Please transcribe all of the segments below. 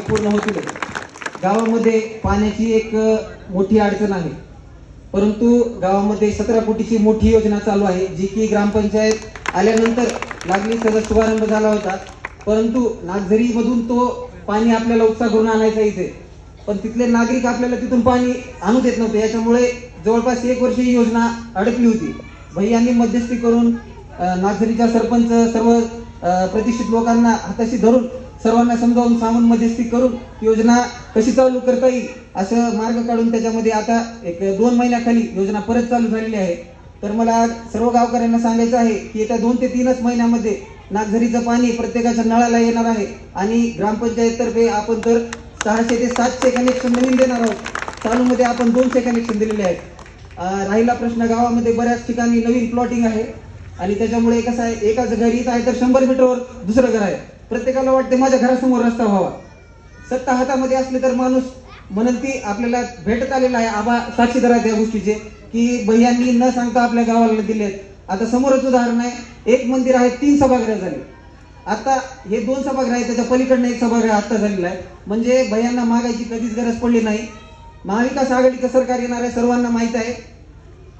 पूर्ण होतील. गावामध्ये पाण्याची एक मोठी अडचण आहे. परंतु गावामध्ये सतरा कोटीची मोठी योजना चालू आहे जी की ग्रामपंचायत आल्यानंतर लागली त्याचा शुभारंभ झाला होता. परंतु नागझरीमधून तो पाणी आपल्याला उपसा करून आणायचा इथे. पण तिथले नागरिक आपल्याला तिथून पाणी आणू देत नव्हते. याच्यामुळे जवळपास एक वर्ष ही योजना अडकली होती. भैयांनी मध्यस्थी करून नागझरीचा नागझरीच्या सरपंच सर्व प्रतिष्ठित लोकांना हाताशी धरून सर्वांना समजावून सांगून मध्यस्थी करून योजना कशी चालू करता येईल असं मार्ग काढून त्याच्यामध्ये आता एक दोन महिन्याखाली योजना परत चालू झालेली आहे. तर मला सर्व गावकऱ्यांना सांगायचं आहे की येत्या दोन ते तीनच महिन्यामध्ये नागझरीचं पाणी प्रत्येकाच्या नळाला येणार आहे आणि ग्रामपंचायततर्फे आपण तर सहाशे ते सातशे कनेक्शन नवीन देणार आहोत. चालूमध्ये आपण दोनशे कनेक्शन दिलेले आहेत. राहिला प्रश्न गावामध्ये बऱ्याच ठिकाणी नवीन प्लॉटिंग आहे आणि त्याच्यामुळे कसं आहे एकाच घरी इथं आहे तर शंभर मीटरवर दुसरं घर आहे. प्रत्येकाला वाटते माझ्या घरासमोर रस्ता व्हावा. सत्ता हातामध्ये असली तर माणूस म्हणून ती आपल्याला भेटत आलेला आहे. आबा साक्षीदार आहेत या गोष्टीचे की भैयांनी न सांगता आपल्या गावाला दिलेत. आता समोरच उदाहरण आहे. एक मंदिर आहे तीन सभागृह झाले. आता हे दोन सभागृह आहेत त्याच्या पलीकडनं एक सभागृह आत्ता झालेला आहे. म्हणजे भैयांना मागायची कधीच गरज पडली नाही. महाविकास आघाडीचं सरकार येणार आहे सर्वांना माहीत आहे.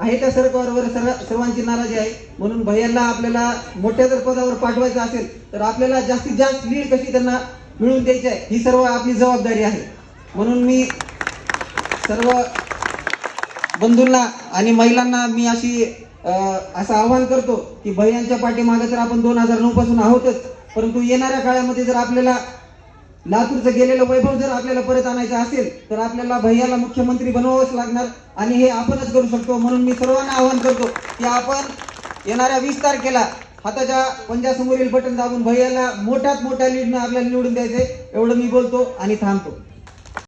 आहे त्या सरकारवर सर्व सर्वांची नाराजी आहे. म्हणून भैयाला आपल्याला मोठ्या जर पदावर पाठवायचं असेल तर आपल्याला जास्तीत जास्त लीड कशी त्यांना मिळवून द्यायची आहे ही सर्व आपली जबाबदारी आहे. म्हणून मी सर्व बंधूंना आणि महिलांना मी अशी असं आवाहन करतो की भैयांच्या पाठीमागे तर आपण दोन हजार नऊ पासून आहोतच परंतु येणाऱ्या काळामध्ये जर आपल्याला लातूरचं गेलेलं वैभव जर आपल्याला परत आणायचं असेल तर आपल्याला भैयाला मुख्यमंत्री बनवावंच लागणार. आणि हे आपणच करू शकतो म्हणून मी सर्वांना आवाहन करतो की आपण येणाऱ्या वीस तारखेला हाताच्या पंजासमोरील बटन दाबून भैयाला मोठ्यात मोठ्या लीडनं आपल्याला निवडून द्यायचंय एवढं मी बोलतो आणि थांबतो.